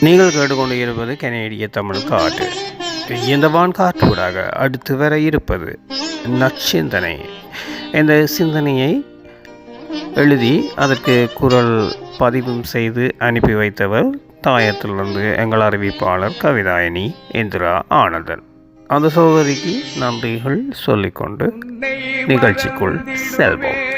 நீங்கள் கேட்டுக்கொண்டு இருப்பது கனேடிய தமிழ் காற்று இந்த வான் காற்றூடாக அடுத்து வர இருப்பது நற்சிந்தனை. இந்த சிந்தனையை எழுதி அதற்கு குரல் பதிவும் செய்து அனுப்பி வைத்தவர் தாயத்திலிருந்து எங்கள் அறிவிப்பாளர் கவிதாயினி இந்திரா ஆனந்தன். அந்த சகோதரிக்கு நன்றிகள் சொல்லிக்கொண்டு நிகழ்ச்சிக்குள் செல்வோம்.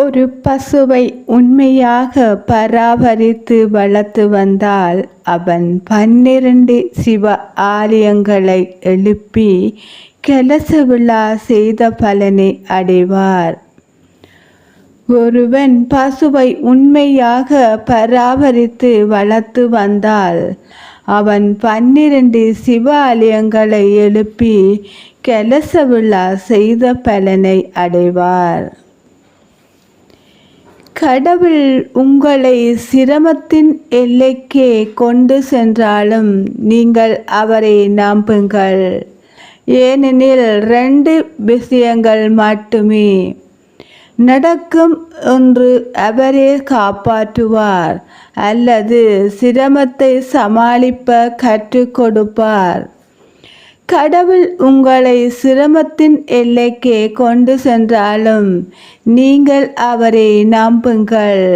ஒரு பசுவை உண்மையாக பராமரித்து வளர்த்து வந்தால் அவன் பன்னிரண்டு சிவ ஆலயங்களை எழுப்பி கலச விழா செய்த பலனை அடைவார். ஒருவன் பசுவை உண்மையாக பராமரித்து வளர்த்து வந்தால் அவன் பன்னிரண்டு சிவாலயங்களை எழுப்பி கலச விழா செய்த பலனை அடைவார். கடவுள் உங்களை சிரமத்தின் எல்லைக்கே கொண்டு சென்றாலும் நீங்கள் அவரை நம்புங்கள். ஏனெனில் ரெண்டு விஷயங்கள் மட்டுமே. நடக்கும் ஒன்று அவரே காப்பாற்றுவார் அல்லது சிரமத்தை சமாளிப்ப கற்றுக் கொடுப்பார். கடவுள் உங்களை சிரமத்தின் எல்லைக்கே கொண்டு சென்றாலும் நீங்கள் அவரை நம்புங்கள்.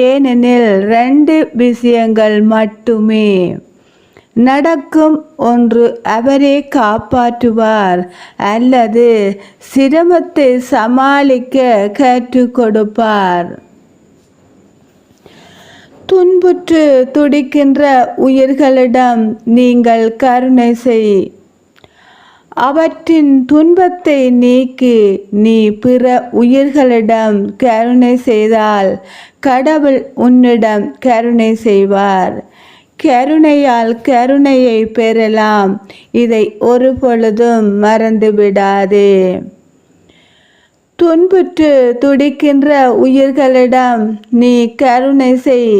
ஏனெனில் ரெண்டு விஷயங்கள் மட்டுமே. நடக்கும் ஒன்று அவரே காப்பாற்றுவார் அல்லது சிரமத்தை சமாளிக்க கற்றுக் கொடுப்பார். துன்புற்று துடிக்கின்ற உயிர்களிடம் நீங்கள் கருணை செய். அவற்றின் துன்பத்தை நீக்கி நீ பிற உயிர்களிடம் கருணை செய்தால் கடவுள் உன்னிடம் கருணை செய்வார். கருணையால் கருணையை பெறலாம். இதை ஒரு பொழுதும் மறந்து விடாதே துன்புற்று துடிக்கின்ற உயிர்களிடம் நீ கருணை செய்.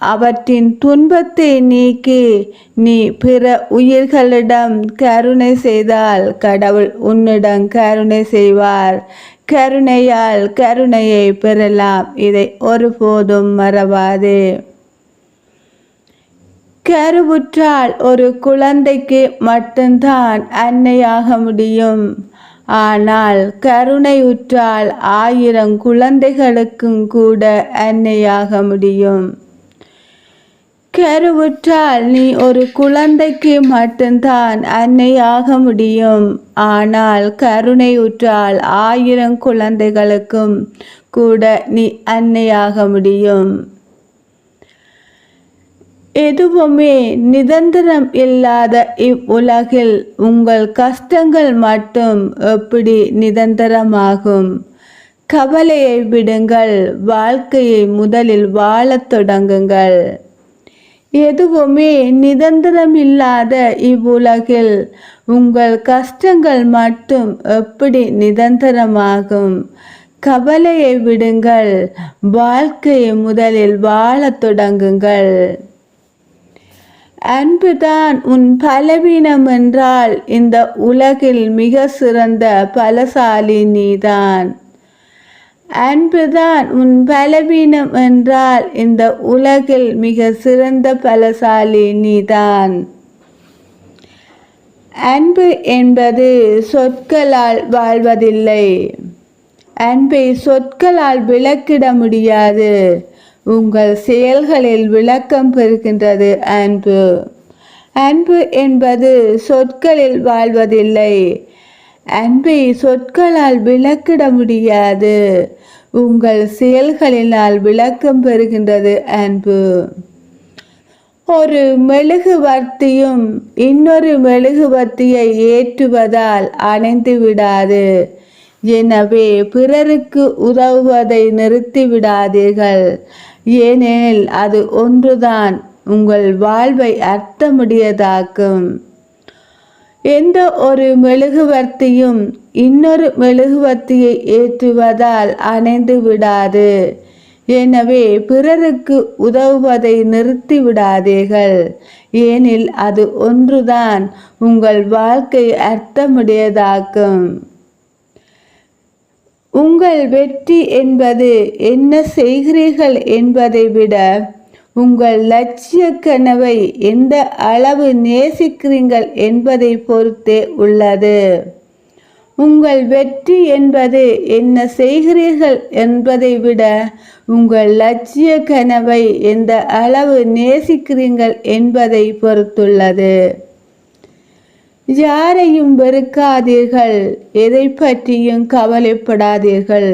அவற்றின் துன்பத்தை நீக்கி நீ பிற உயிர்களிடம் கருணை செய்தால் கடவுள் உன்னிடம் கருணை செய்வார். கருணையால் கருணையை பெறலாம். இதை ஒருபோதும் மறவாதே. கருவுற்றால் ஒரு குழந்தைக்கு மட்டும்தான் அன்னையாக முடியும். ஆனால் கருணையுற்றால் ஆயிரம் குழந்தைகளுக்கும் கூட அன்னையாக முடியும். கருவுற்றால் நீ ஒரு குழந்தைக்கு மட்டும்தான் அன்னையாக முடியும். ஆனால் கருணை உற்றால் ஆயிரம் குழந்தைகளுக்கும் கூட நீ அன்னையாக முடியும். எதுவுமே நிரந்தரம் இல்லாத இவ்வுலகில் உங்கள் கஷ்டங்கள் மட்டும் எப்படி நிரந்தரமாகும்? கவலையை விடுங்கள் வாழ்க்கையை முதலில் வாழத் தொடங்குங்கள். எதுவுமே நிரந்தரம் இல்லாத இவ்வுலகில் உங்கள் கஷ்டங்கள் மட்டும் எப்படி நிரந்தரமாகும் கவலையை விடுங்கள். வாழ்க்கையை முதலில் வாழத் தொடங்குங்கள். அன்புதான் உன் பலவீனம் என்றால் இந்த உலகில் மிக சிறந்த பலசாலி நீதான். அன்புதான் உன் பலவீனம் என்றால் இந்த உலகில் மிக சிறந்த பலசாலி நீதான். அன்பு என்பது சொற்களால் வாழ்வதில்லை. அன்பை சொற்களால் விளக்கிட முடியாது. உங்கள் செயல்களில் விளக்கம் பெறுகின்றது அன்பு. அன்பு என்பது சொற்களில் வாழ்வதில்லை. அன்பை சொற்களால் விளக்கிட முடியாது. உங்கள் செயல்களினால் விளக்கம் பெறுகின்றது அன்பு. ஒரு மெழுகுவர்த்தியும் இன்னொரு மெழுகுவர்த்தியை ஏற்றுவதால் அணைந்து விடாது. எனவே பிறருக்கு உதவுவதை நிறுத்திவிடாதீர்கள் ஏனெனில் அது ஒன்றுதான் உங்கள் வாழ்வை அர்த்தமுடியதாக்கும். எந்த ஒரு மெழுகுவர்த்தியும் இன்னொரு மெழுகுவர்த்தியை ஏற்றுவதால் அணைந்து விடாது. எனவே பிறருக்கு உதவுவதை நிறுத்தி விடாதீர்கள். ஏனில் அது ஒன்றுதான் உங்கள் வாழ்க்கை அர்த்தமுடையதாக்கும். உங்கள் வெற்றி என்பது என்ன செய்கிறீர்கள் என்பதை விட உங்கள் லட்சிய கனவை எந்த அளவு நேசிக்கிறீர்கள் என்பதை பொறுத்தே உள்ளது. உங்கள் வெற்றி என்பது என்ன செய்கிறீர்கள் என்பதை விட உங்கள் லட்சிய கனவை எந்த அளவு நேசிக்கிறீர்கள் என்பதை பொறுத்துள்ளது. யாரையும் வெறுக்காதீர்கள் எதை பற்றியும் கவலைப்படாதீர்கள்.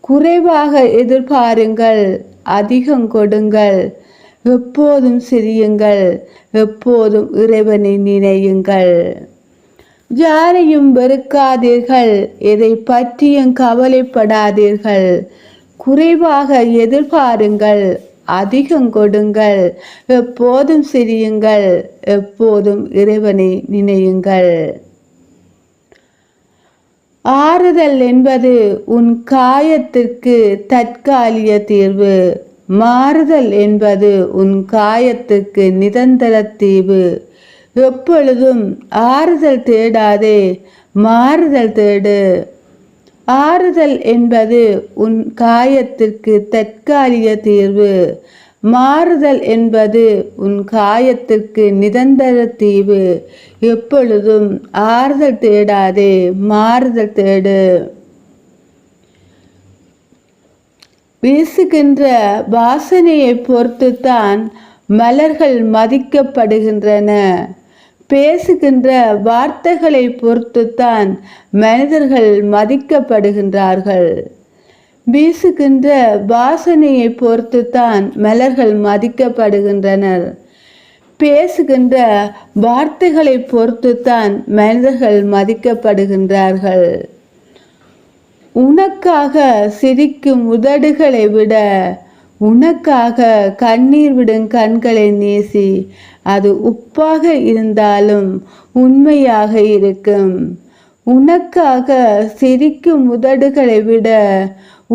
குறைவாக எதிர்பாருங்கள். அதிகம் கொடுங்கள். எப்போதும் சிரியுங்கள். எப்போதும் இறைவனை நினையுங்கள். யாரையும் வெறுக்காதீர்கள். எதை பற்றியும் கவலைப்படாதீர்கள். குறைவாக எதிர்பாருங்கள். அதிகம் கொடுங்கள். எப்போதும் சிரியுங்கள். எப்போதும் இறைவனை நினையுங்கள். ஆறுதல் என்பது உன் காயத்திற்கு தற்காலிக தீர்வு. மாறுதல் என்பது உன் காயத்துக்கு நிரந்தர தீர்வு. எப்பொழுதும் ஆறுதல் தேடாதே மாறுதல் தேடு. ஆறுதல் என்பது உன் காயத்திற்கு தற்காலிக தீர்வு. மாறுதல் என்பது உன் காயத்திற்கு நிரந்தர தீவு. எப்பொழுதும் ஆறுதல் தேடாதே மாறுதல் தேடு. வீசுகின்ற வாசனையை பொறுத்துத்தான் மலர்கள் மதிக்கப்படுகின்றன. பேசுகின்ற வார்த்தைகளை பொறுத்துத்தான் மனிதர்கள் மதிக்கப்படுகின்றார்கள். வீசுகின்ற வாசனையை பொறுத்துத்தான் மலர்கள் மதிக்கப்படுகின்றனர். பேசுகின்ற வார்த்தைகளை பொறுத்துத்தான் மனிதர்கள் மதிக்கப்படுகின்றார்கள். உனக்காக சிரிக்கும் உதடுகளை விட உனக்காக கண்ணீர் விடும் கண்களை நேசி அது உப்பாக இருந்தாலும் உண்மையாக இருக்கும். உனக்காக சிரிக்கும் உதடுகளை விட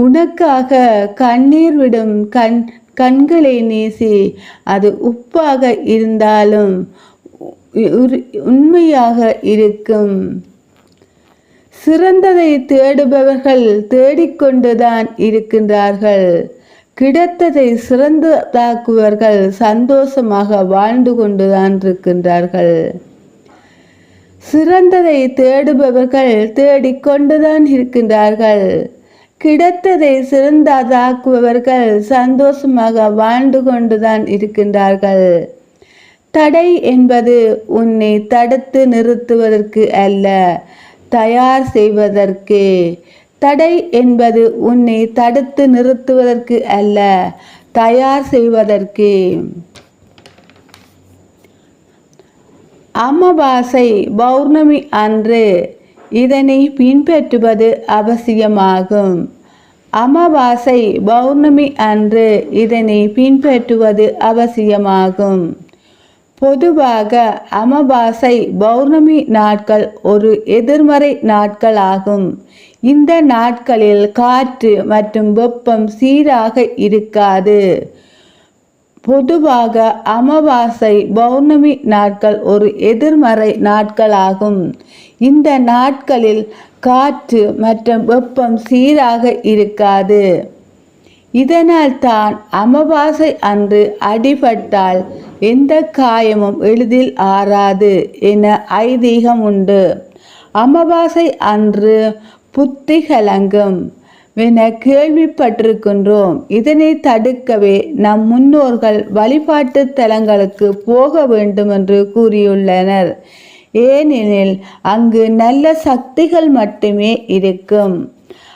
உனக்காக கண்ணீர் விடும் கண் கண்களை நேசி அது உப்பாக இருந்தாலும் உண்மையாக இருக்கும். சிறந்ததை தேடுபவர்கள் தேடிக்கொண்டுதான் இருக்கின்றார்கள். கிடைத்ததை சிறந்ததாக்குவர்கள் சந்தோஷமாக வாழ்ந்து கொண்டுதான் இருக்கின்றார்கள். சிறந்ததை தேடுபவர்கள் தேடிக்கொண்டுதான் இருக்கின்றார்கள். கிடைத்ததை சிறந்ததாக்குபவர்கள் சந்தோஷமாக வாழ்ந்து கொண்டுதான் இருக்கின்றார்கள். தடை என்பது உன்னை தடுத்து நிறுத்துவதற்கு அல்ல தயார் செய்வதற்கு. தடை என்பது உன்னை தடுத்து நிறுத்துவதற்கு அல்ல தயார் செய்வதற்கு. அமாவாசை பௌர்ணமி அன்று இதனை பின்பற்றுவது அவசியமாகும். அமாவாசை பௌர்ணமி அன்று இதனை பின்பற்றுவது அவசியமாகும். பொதுவாக அமாவாசை பௌர்ணமி நாட்கள் ஒரு எதிர்மறை நாட்களாகும். இந்த நாட்களில் காற்று மற்றும் வெப்பம் சீராக இருக்காது. பொதுவாக அமாவாசை பௌர்ணமி நாட்கள் ஒரு எதிர்மறை நாட்களாகும். இந்த நாட்களில் காற்று மற்றும் வெப்பம் சீராக இருக்காது. இதனால் தான் அமாவாசை அன்று அடிபட்டால் எந்த காயமும் எளிதில் ஆறாது என ஐதீகம் உண்டு. அமாவாசை அன்று புத்தி கலங்கும் என கேள்விப்பட்டிருக்கின்றோம். இதனை தடுக்கவே நம் முன்னோர்கள் வழிபாட்டு தலங்களுக்கு போக வேண்டும் என்று கூறியுள்ளனர். ஏனெனில் அங்கு நல்ல சக்திகள் மட்டுமே இருக்கும்.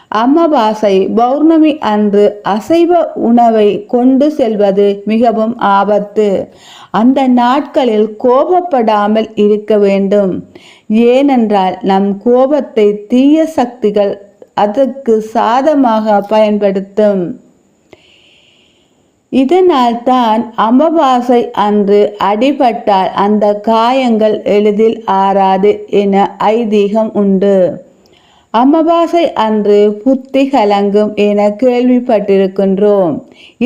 அமாவாசை பௌர்ணமி அன்று அசைவ உணவை கொண்டு செல்வது மிகவும் ஆபத்து. அந்த நாட்களில் கோபப்படாமல் இருக்க வேண்டும். ஏனென்றால் நம் கோபத்தை தீய சக்திகள் அதற்கு சாதமாக பயன்படுத்தும். இதனால் தான் அமாவாசை அன்று அடிபட்டால் அந்த காயங்கள் எளிதில் ஆறாது என ஐதீகம் உண்டு. அமாவாசை அன்று புத்தி கலங்கும் என கேள்விப்பட்டிருக்கின்றோம்.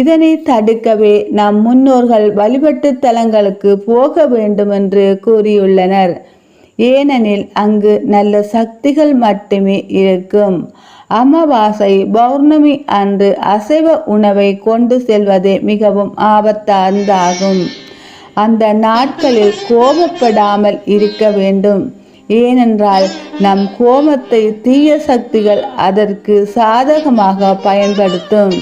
இதனை தடுக்கவே நம் முன்னோர்கள் வழிபட்டு தலங்களுக்கு போக வேண்டும் என்று கூறியுள்ளனர். ஏனெனில் அங்கு நல்ல சக்திகள் மட்டுமே இருக்கும். அமாவாசை பௌர்ணமி அன்று அசைவ உணவை கொண்டு செல்வதே மிகவும் ஆபத்தானதாகும். அந்த நாட்களில் கோபப்படாமல் இருக்க வேண்டும். ஏனென்றால் நம் கோபத்தை தீய சக்திகள் அதற்கு சாதகமாக பயன்படுத்தும்.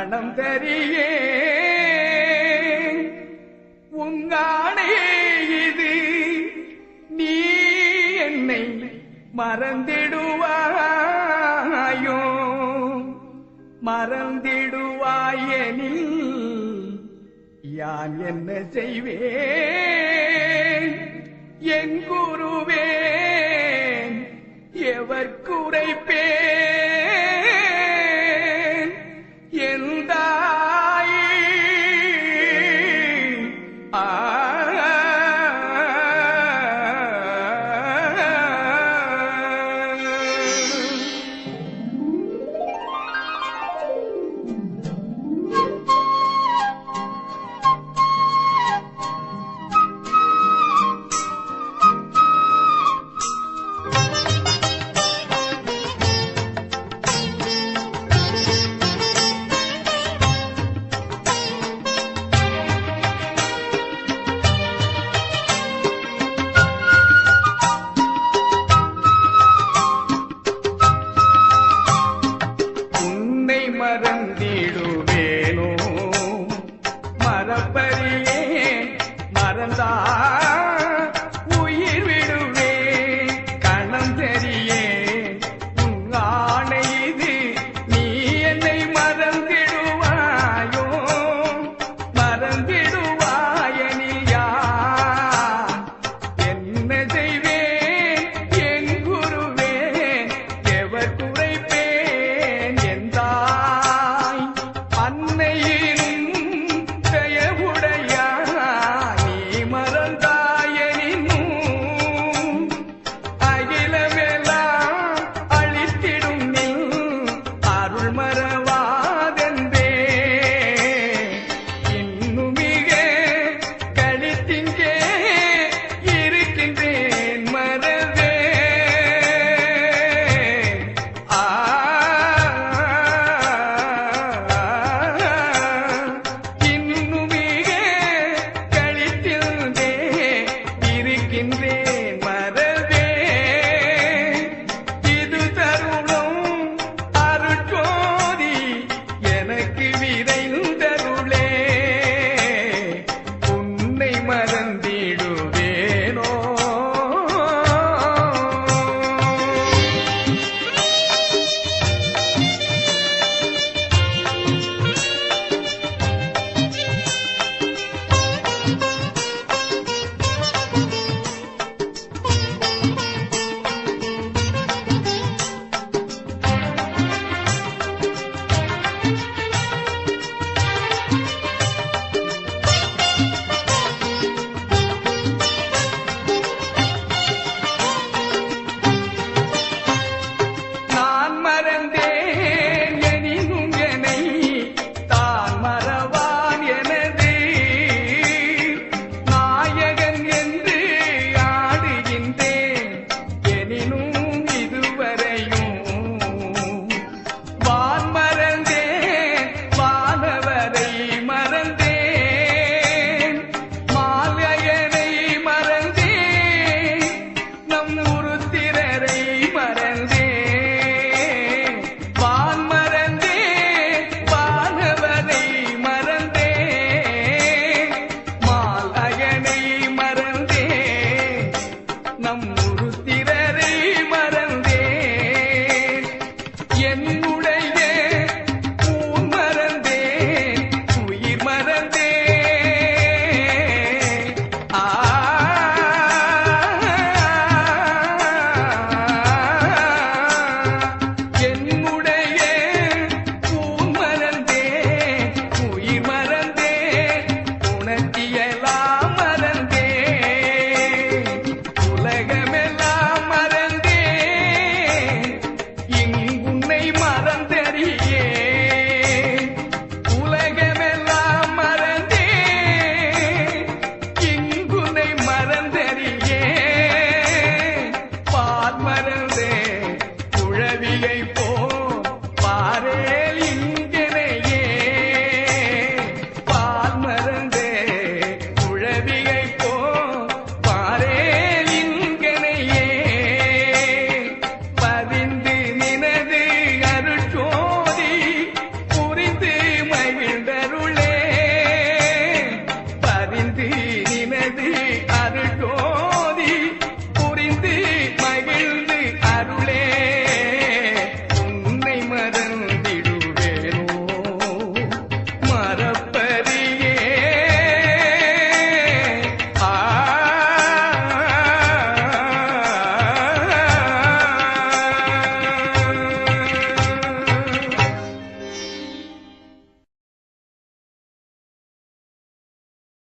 மனம் தரியே. உங்கானே இது. நீ என்னை மறந்திடுவாயோ? மறந்திடுவாயெனில் யான் என்ன செய்வேன்? என் குருவேன் எவர் குறைப்பேன்